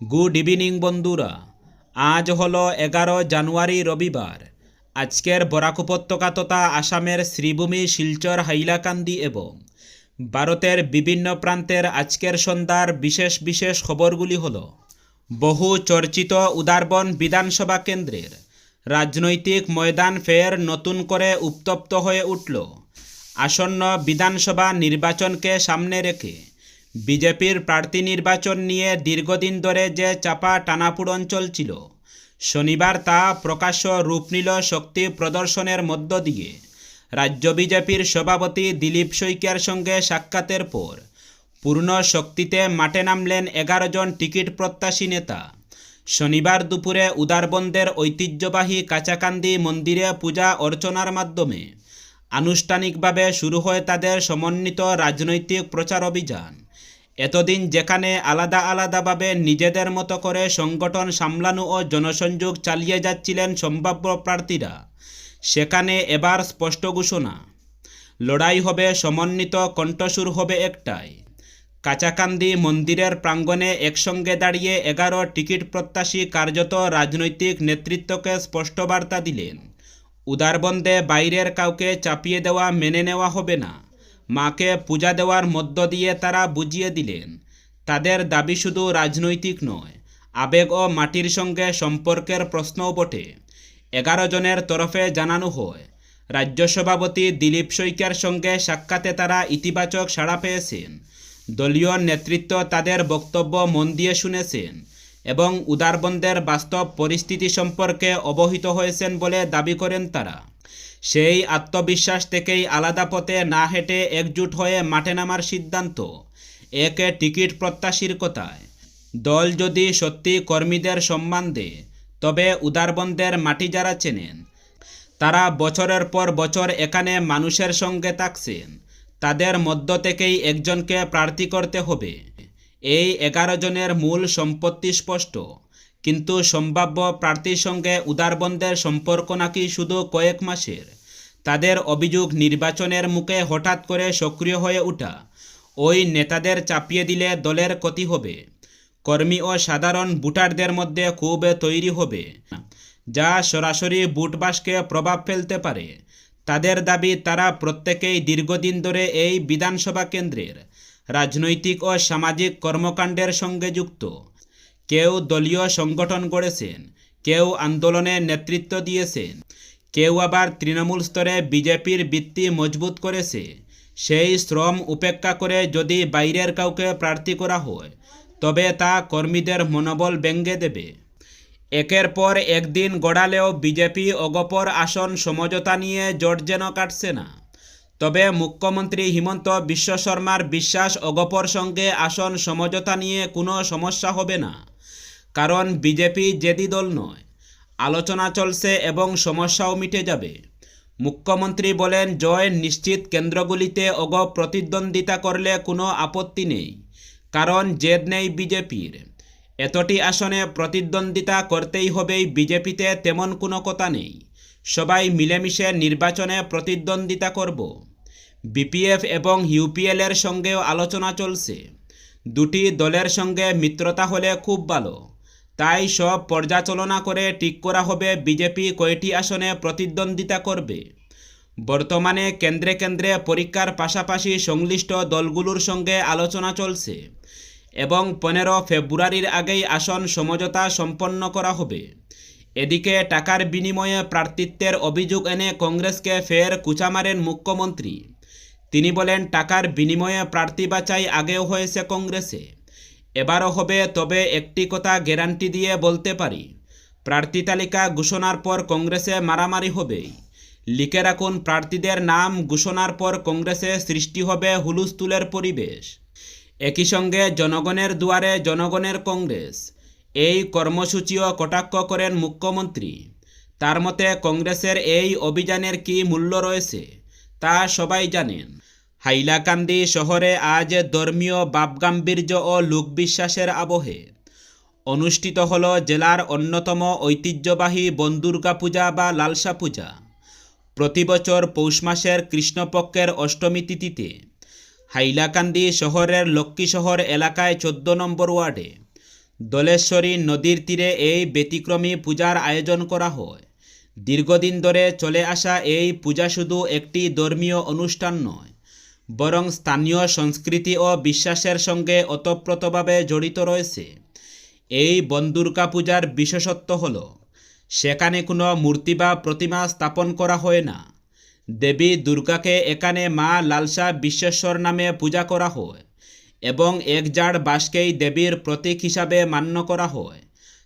Good evening বন্ধুরা। আজ হলো এগারো জানুয়ারি, রবিবার। আজকের বরাক উপত্যকা তথা আসামের শ্রীভূমি, শিলচর, হাইলাকান্দি এবং ভারতের বিভিন্ন প্রান্তের আজকের সন্ধ্যার বিশেষ বিশেষ খবরগুলি হল, বহু চর্চিত উদারবন বিধানসভা কেন্দ্রের রাজনৈতিক ময়দান ফের নতুন করে উত্তপ্ত হয়ে উঠল। আসন্ন বিধানসভা নির্বাচনকে সামনে রেখে বিজেপির প্রার্থী নির্বাচন নিয়ে দীর্ঘদিন ধরে যে চাপা টানাপুড়ন চলছিল, শনিবার তা প্রকাশ্য রূপ নিল শক্তি প্রদর্শনের মধ্য দিয়ে। রাজ্য বিজেপির সভাপতি দিলীপ শইকিয়ার সঙ্গে সাক্ষাতের পর পূর্ণ শক্তিতে মাঠে নামলেন এগারো জন টিকিট প্রত্যাশী নেতা। শনিবার দুপুরে উদারবন্দের ঐতিহ্যবাহী কাচাকান্দি মন্দিরে পূজা অর্চনার মাধ্যমে আনুষ্ঠানিকভাবে শুরু হয় তাদের সমন্বিত রাজনৈতিক প্রচার অভিযান। এতদিন যেখানে আলাদা আলাদাভাবে নিজেদের মতো করে সংগঠন সামলানো ও জনসংযোগ চালিয়ে যাচ্ছিলেন সম্ভাব্য প্রার্থীরা, সেখানে এবার স্পষ্ট ঘোষণা। লড়াই হবে, সমন্বিত কণ্ঠসুর হবে একটাই। কাচাকান্দি মন্দিরের প্রাঙ্গণে একসঙ্গে দাঁড়িয়ে এগারো টিকিট প্রত্যাশী কার্যত রাজনৈতিক নেতৃত্বকে স্পষ্ট বার্তা দিলেন। উদারবন্দে বাইরের কাউকে চাপিয়ে দেওয়া মেনে নেওয়া হবে না। মাকে পূজা দেওয়ার মধ্য দিয়ে তারা বুঝিয়ে দিলেন, তাদের দাবি শুধু রাজনৈতিক নয়, আবেগ ও মাটির সঙ্গে সম্পর্কের প্রশ্নও বটে। এগারো জনের তরফে জানানো হয়, রাজ্য সভাপতি দিলীপ শইকিয়ার সঙ্গে সাক্ষাতে তারা ইতিবাচক সাড়া পেয়েছেন, দলীয় নেতৃত্ব তাদের বক্তব্য মন দিয়ে শুনেছেন এবং উদারবন্দের বাস্তব পরিস্থিতি সম্পর্কে অবহিত হয়েছেন বলে দাবি করেন তারা। সেই আত্মবিশ্বাস থেকেই আলাদা পথে না হেঁটে একজুট হয়ে মাঠে নামার সিদ্ধান্ত। একে টিকিট প্রত্যাশীর কথায়। দল যদি সত্যি কর্মীদের সম্মান দেয়, তবে উদারবন্দের মাটি যারা চেনেন, তারা বছরের পর বছর এখানে মানুষের সঙ্গে থাকছেন। তাদের মধ্য থেকেই একজনকে প্রার্থী করতে হবে। এই এগারো জনের মূল সম্পত্তি স্পষ্ট। কিন্তু সম্ভাব্য প্রার্থীর সঙ্গে উদারবন্দের সম্পর্ক নাকি শুধু কয়েক মাসের? তাদের অভিযোগ নির্বাচনের মুখে হঠাৎ করে সক্রিয় হয়ে ওঠা। ওই নেতাদের চাপিয়ে দিলে দলের ক্ষতি হবে। কর্মী ও সাধারণ ভোটারদের মধ্যে খুব তৈরি হবে। যা সরাসরি বুটবাসকে প্রভাব ফেলতে পারে। তাদের দাবি, তারা প্রত্যেকেই দীর্ঘদিন ধরে এই বিধানসভা কেন্দ্রের রাজনৈতিক ও সামাজিক কর্মকাণ্ডের সঙ্গে যুক্ত। কেউ দলীয় সংগঠন গড়েছেন কেউ আন্দোলনে নেতৃত্ব দিয়েছেন, কেউ আবার তৃণমূল স্তরে বিজেপির ভিত্তি মজবুত করেছে। সেই শ্রম উপেক্ষা করে যদি বাইরের কাউকে প্রার্থী করা হয়, তবে তা কর্মীদের মনোবল ব্যঙ্গে দেবে। একের পর একদিন গড়ালেও বিজেপি অগপর আসন সমঝোতা নিয়ে জট যেন কাটছে না। তবে মুখ্যমন্ত্রী হিমন্ত বিশ্ব শর্মার বিশ্বাস অগপর সঙ্গে আসন সমঝোতা নিয়ে কোনো সমস্যা হবে না। কারণ বিজেপি জেদি দল নয়। আলোচনা চলছে এবং সমস্যাও মিটে যাবে। মুখ্যমন্ত্রী বলেন, জয় নিশ্চিত কেন্দ্রগুলিতে অগ প্রতিদ্বন্দ্বিতা করলে কোনো আপত্তি নেই। কারণ জেদ নেই বিজেপির। এতটি আসনে প্রতিদ্বন্দ্বিতা করতেই হবেই বিজেপিতে তেমন কোনো কথা নেই। সবাই মিলেমিশে নির্বাচনে প্রতিদ্বন্দ্বিতা করব। বিপিএফ এবং ইউপিএলের সঙ্গেও আলোচনা চলছে। দুটি দলের সঙ্গে মিত্রতা হলে খুব ভালো। তাই সব পর্যালোচনা করে ঠিক করা হবে বিজেপি কয়টি আসনে প্রতিদ্বন্দ্বিতা করবে। বর্তমানে কেন্দ্রে কেন্দ্রে পরীক্ষার পাশাপাশি সংশ্লিষ্ট দলগুলোর সঙ্গে আলোচনা চলছে এবং পনেরো ফেব্রুয়ারির আগেই আসন সমঝোতা সম্পন্ন করা হবে। এদিকে টাকার বিনিময়ে প্রার্থিত্বের অভিযোগ এনে কংগ্রেসকে ফের কুচা মারেন মুখ্যমন্ত্রী। তিনি বলেন, টাকার বিনিময়ে প্রার্থী বাছাই আগেও হয়েছে কংগ্রেসে। এবারও হবে, তবে একটি কথা গ্যারান্টি দিয়ে বলতে পারি। প্রার্থী তালিকা ঘোষণার পর কংগ্রেসে মারামারি হবেই। লিখে রাখুন, প্রার্থীদের নাম ঘোষণার পর কংগ্রেসে সৃষ্টি হবে হুলুস্থুলের পরিবেশ। একই সঙ্গে জনগণের দুয়ারে জনগণের কংগ্রেস। এই কর্মসূচিও কটাক্ষ করেন মুখ্যমন্ত্রী। তার মতে, কংগ্রেসের এই অভিযানের কি মূল্য রয়েছে? তা সবাই জানেন। হাইলাকান্দি শহরে আজ ধর্মীয় বাপগাম্ভীর্য ও লোকবিশ্বাসের আবহে। অনুষ্ঠিত হল জেলার অন্যতম ঐতিহ্যবাহী বনদুর্গা পূজা বা লালসা পূজা। প্রতি বছর পৌষ মাসের কৃষ্ণপক্ষের অষ্টমী তিথিতে হাইলাকান্দি শহরের লক্ষ্মী শহর এলাকায় চোদ্দ নম্বর ওয়ার্ডে দলেশ্বরী নদীর তীরে এই ব্যতিক্রমী পূজার আয়োজন করা হয়। দীর্ঘদিন ধরে চলে আসা এই পূজা শুধু একটি ধর্মীয় অনুষ্ঠান নয়, বরং স্থানীয় সংস্কৃতি ও বিশ্বাসের সঙ্গে ওতপ্রোতভাবে জড়িত রয়েছে। এই বনদুর্গা পূজার বিশেষত্ব হল, সেখানে কোনো মূর্তি বা প্রতিমা স্থাপন করা হয় না। দেবী দুর্গাকে এখানে মা লালসা বিশ্বেশ্বর নামে পূজা করা হয় এবং এক জাড় বাঁশকেই দেবীর প্রতীক হিসাবে মান্য করা হয়।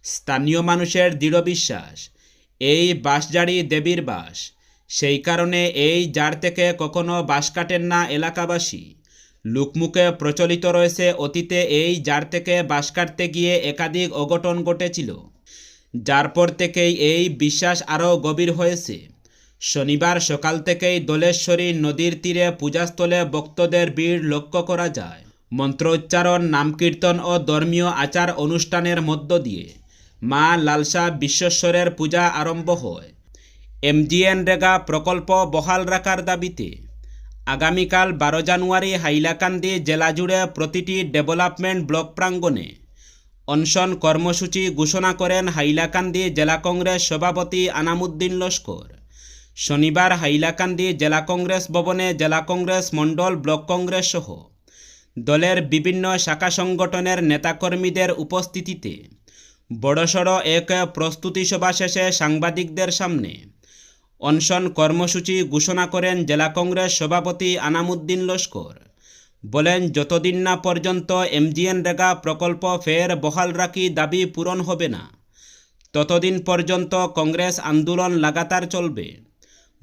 স্থানীয় মানুষের দৃঢ় বিশ্বাস এই বাঁশজাড়ি দেবীর বাস। সেই কারণে এই জার থেকে কখনো বাঁশ কাটেন না এলাকাবাসী। লোকমুখে প্রচলিত রয়েছে অতীতে এই জার থেকে বাঁশ কাটতে গিয়ে একাধিক অঘটন ঘটেছিল। যার পর থেকেই এই বিশ্বাস আরও গভীর হয়েছে। শনিবার সকাল থেকেই দলেশ্বরী নদীর তীরে পূজাস্থলে ভক্তদের ভিড় লক্ষ্য করা যায়। মন্ত্রোচ্চারণ, নামকীর্তন ও ধর্মীয় আচার অনুষ্ঠানের মধ্য দিয়ে। মা লালসা বিশ্বেশ্বরের পূজা আরম্ভ হয়। এমজিএন রেগা প্রকল্প বহাল রাখার দাবিতে আগামীকাল বারো জানুয়ারি হাইলাকান্দি জেলা জুড়ে প্রতিটি ডেভেলপমেন্ট ব্লক প্রাঙ্গণে অনশন কর্মসূচি ঘোষণা করেন হাইলাকান্দি জেলা কংগ্রেস সভাপতি আনামুদ্দিন লস্কর শনিবার হাইলাকান্দি জেলা কংগ্রেস ভবনে জেলা কংগ্রেস মণ্ডল ব্লক কংগ্রেস সহ দলের বিভিন্ন শাখা সংগঠনের নেতাকর্মীদের উপস্থিতিতে বড়সড় এক প্রস্তুতি সভা শেষে সাংবাদিকদের সামনে অনশন কর্মসূচি ঘোষণা করেন জেলা কংগ্রেস সভাপতি আনামুদ্দিন লস্কর। বলেন, যতদিন না পর্যন্ত এমজিএন রেগা প্রকল্প ফের বহাল রাখি দাবি পূরণ হবে না, ততদিন পর্যন্ত কংগ্রেস আন্দোলন লাগাতার চলবে।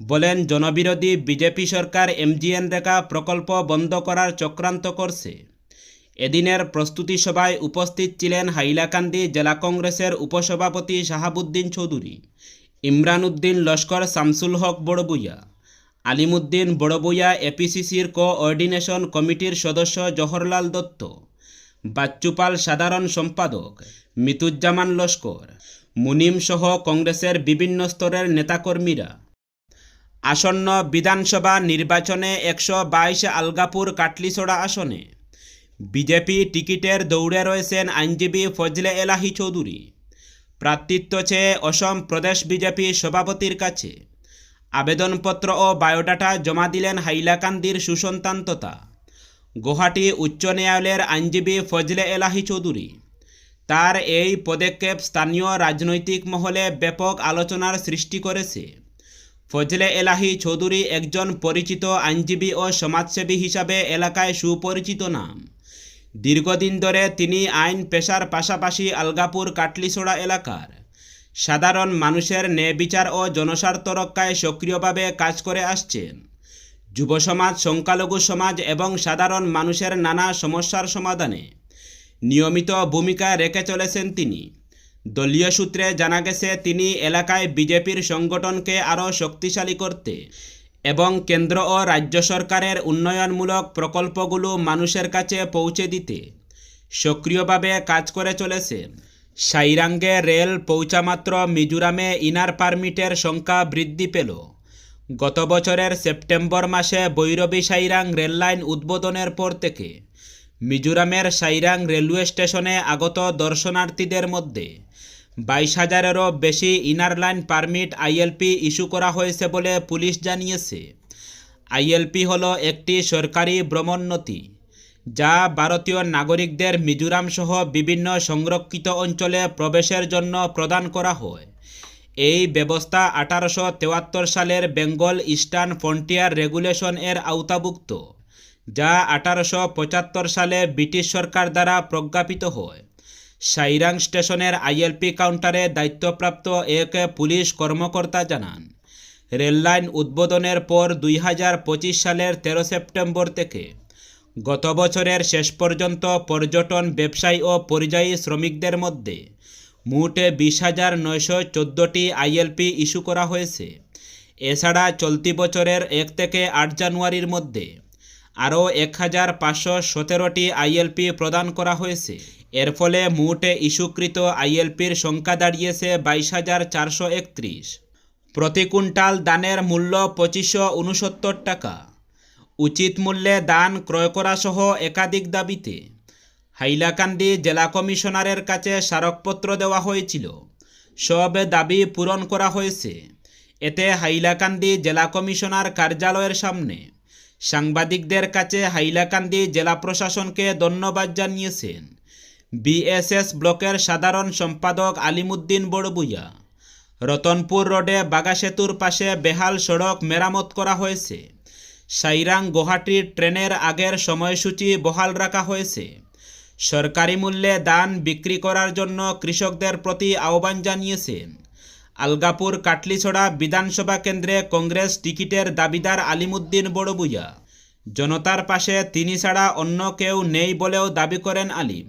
বলেন, জনবিরোধী বিজেপি সরকার এমজিএন রেগা প্রকল্প বন্ধ করার চক্রান্ত করছে। এদিনের প্রস্তুতি সভায় উপস্থিত ছিলেন হাইলাকান্দি জেলা কংগ্রেসের উপসভাপতি শাহাবুদ্দিন চৌধুরী ইমরান উদ্দিন লস্কর শামসুল হক বড়বুইয়া, আলিমুদ্দিন বড়বুইয়া এপিসিসির কোঅর্ডিনেশন কমিটির সদস্য জওহরলাল দত্ত, বাচ্চুপাল সাধারণ সম্পাদক মিতুজ্জামান লস্কর, মুনিম সহ কংগ্রেসের বিভিন্ন স্তরের নেতাকর্মীরা। আসন্ন বিধানসভা নির্বাচনে একশো বাইশ আলগাপুর কাটলিছড়া আসনে বিজেপি টিকিটের দৌড়ে রয়েছেন আইনজীবী ফজলে এলাহি চৌধুরী। প্রার্থিত্ব চেয়ে অসম প্রদেশ বিজেপি সভাপতির কাছে আবেদনপত্র ও বায়োডাটা জমা দিলেন হাইলাকান্দির সুসন্তান তথা। গুয়াহাটি উচ্চ ন্যায়ালয়ের আইনজীবী ফজলে এলাহি চৌধুরী। তার এই পদক্ষেপ স্থানীয় রাজনৈতিক মহলে ব্যাপক আলোচনার সৃষ্টি করেছে। ফজলে এলাহি চৌধুরী একজন পরিচিত আইনজীবী ও সমাজসেবী হিসাবে এলাকায় সুপরিচিত নাম। দীর্ঘদিন ধরে তিনি আইন পেশার পাশাপাশি আলগাপুর কাটলিছড়া এলাকার। সাধারণ মানুষের ন্যায় বিচার ও জনস্বার্থ রক্ষায় সক্রিয়ভাবে কাজ করে আসছেন। যুব সমাজ, সংখ্যালঘু সমাজ এবং সাধারণ মানুষের নানা সমস্যার সমাধানে নিয়মিত ভূমিকা রেখে চলেছেন তিনি। দলীয় সূত্রে জানা গেছে, তিনি এলাকায় বিজেপির সংগঠনকে আরও শক্তিশালী করতে এবং কেন্দ্র ও রাজ্য সরকারের উন্নয়নমূলক প্রকল্পগুলো মানুষের কাছে পৌঁছে দিতে সক্রিয়ভাবে কাজ করে চলেছে। সাইরাঙ্গে রেল পৌঁছামাত্র মিজোরামে ইনার পারমিটের সংখ্যা বৃদ্ধি পেল। গত বছরের সেপ্টেম্বর মাসে বৈরবী সাইরাং রেললাইন উদ্বোধনের পর থেকে মিজোরামের সাইরাং রেলওয়ে স্টেশনে আগত দর্শনার্থীদের মধ্যে বাইশ হাজারেরও বেশি inner line permit ILP issue করা হয়েছে বলে পুলিশ জানিয়েছে। আইএলপি হলো একটি সরকারি ভ্রমণনথি যা ভারতীয় নাগরিকদের মিজোরাম সহ বিভিন্ন সংরক্ষিত অঞ্চলে প্রবেশের জন্য প্রদান করা হয়। এই ব্যবস্থা আঠারোশো তেয়াত্তর সালের বেঙ্গল ইস্টার্ন ফ্রন্টিয়ার রেগুলেশন এর আওতাভুক্ত, যা আঠারোশো পঁচাত্তর সালে ব্রিটিশ সরকার দ্বারা প্রজ্ঞাপিত হয়। সাইরাং স্টেশনের আইএলপি কাউন্টারে দায়িত্বপ্রাপ্ত এক পুলিশ কর্মকর্তা জানান, রেললাইন উদ্বোধনের পর দুই হাজার পঁচিশ সালের তেরো সেপ্টেম্বর থেকে গত বছরের শেষ পর্যন্ত পর্যটন ব্যবসায়ী ও পরিযায়ী শ্রমিকদের মধ্যে মোটে বিশ হাজার নয়শো চোদ্দোটি আইএলপি ইস্যু করা হয়েছে। এছাড়া চলতি বছরের এক থেকে আট জানুয়ারির মধ্যে আরও এক হাজার পাঁচশো সতেরোটি আইএলপি প্রদান করা হয়েছে। এর ফলে মোটে ইস্যুকৃত আইএলপির সংখ্যা দাঁড়িয়েছে বাইশ হাজার চারশো একত্রিশ। প্রতি কুইন্টাল দানের মূল্য পঁচিশশো উনসত্তর টাকা। উচিত মূল্যে দান ক্রয় করা সহ একাধিক দাবিতে হাইলাকান্দি জেলা কমিশনারের কাছে স্মারকপত্র দেওয়া হয়েছিল। সব দাবি পূরণ করা হয়েছে। এতে হাইলাকান্দি জেলা কমিশনার কার্যালয়ের সামনে সাংবাদিকদের কাছে হাইলাকান্দি জেলা প্রশাসনকে ধন্যবাদ জানিয়েছেন। বিএসএস ব্লকের সাধারণ সম্পাদক আলিমুদ্দিন বড়বুইয়া। রতনপুর রোডে বাগাসেতুর পাশে বেহাল সড়ক মেরামত করা হয়েছে। সাইরাং গুয়াহাটির ট্রেনের আগের সময়সূচি বহাল রাখা হয়েছে। সরকারি মূল্যে দান বিক্রি করার জন্য কৃষকদের প্রতি আহ্বান জানিয়েছেন। আলগাপুর কাটলিছড়া বিধানসভা কেন্দ্রে কংগ্রেস টিকিটের দাবিদার আলিমুদ্দিন বড়বুইয়া। জনতার পাশে তিনি ছাড়া অন্য কেউ নেই বলেও দাবি করেন আলিম।